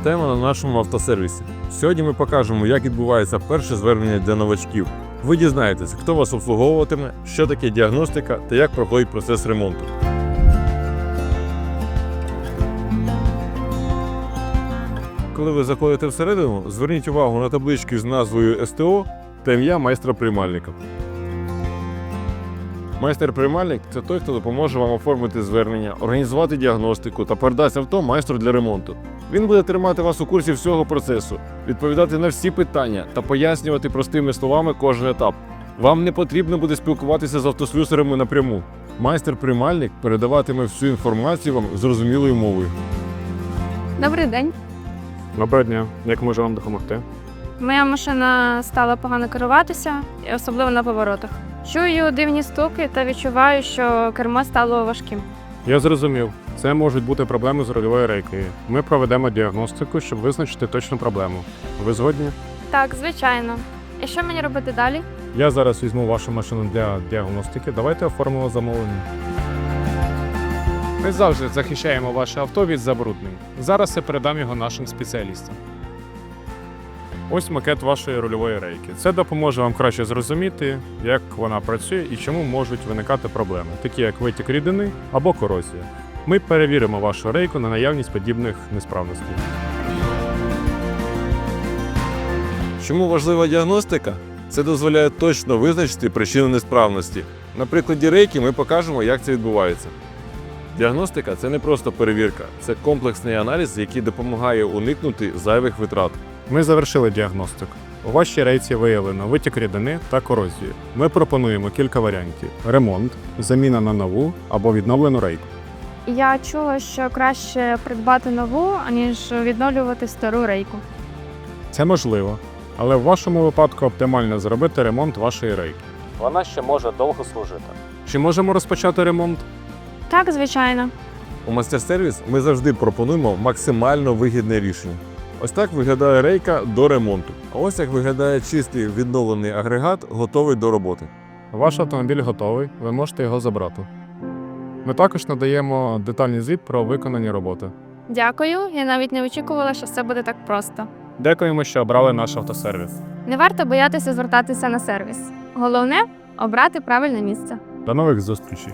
Вітаємо на нашому автосервісі. Сьогодні ми покажемо, як відбувається перше звернення для новачків. Ви дізнаєтесь, хто вас обслуговуватиме, що таке діагностика та як проходить процес ремонту. Коли ви заходите всередину, зверніть увагу на таблички з назвою СТО та ім'я майстра приймальника. Майстер-приймальник це той, хто допоможе вам оформити звернення, організувати діагностику та передасть авто майстру для ремонту. Він буде тримати вас у курсі всього процесу, відповідати на всі питання та пояснювати простими словами кожен етап. Вам не потрібно буде спілкуватися з автослюсарами напряму. Майстер-приймальник передаватиме всю інформацію вам зрозумілою мовою. Добрий день. Доброго дня. Як можу вам допомогти? Моя машина стала погано керуватися, особливо на поворотах. Чую дивні стуки та відчуваю, що кермо стало важким. Я зрозумів. Це можуть бути проблеми з рульовою рейкою. Ми проведемо діагностику, щоб визначити точну проблему. Ви згодні? Так, звичайно. І що мені робити далі? Я зараз візьму вашу машину для діагностики. Давайте оформимо замовлення. Ми завжди захищаємо ваше авто від забруднень. Зараз я передам його нашим спеціалістам. Ось макет вашої рульової рейки. Це допоможе вам краще зрозуміти, як вона працює і чому можуть виникати проблеми, такі як витік рідини або корозія. Ми перевіримо вашу рейку на наявність подібних несправностей. Чому важлива діагностика? Це дозволяє точно визначити причину несправності. На прикладі рейки ми покажемо, як це відбувається. Діагностика це не просто перевірка, це комплексний аналіз, який допомагає уникнути зайвих витрат. Ми завершили діагностику. У вашій рейці виявлено витік рідини та корозію. Ми пропонуємо кілька варіантів: ремонт, заміна на нову або відновлену рейку. Я чула, що краще придбати нову, аніж відновлювати стару рейку. Це можливо, але в вашому випадку оптимально зробити ремонт вашої рейки. Вона ще може довго служити. Чи можемо розпочати ремонт? Так, звичайно. У мастер-сервіс ми завжди пропонуємо максимально вигідне рішення. Ось так виглядає рейка до ремонту. А ось як виглядає чистий відновлений агрегат, готовий до роботи. Ваш автомобіль готовий, ви можете його забрати. Ми також надаємо детальний звіт про виконані роботи. Дякую. Я навіть не очікувала, що все буде так просто. Дякуємо, що обрали наш автосервіс. Не варто боятися звертатися на сервіс. Головне обрати правильне місце. До нових зустрічей!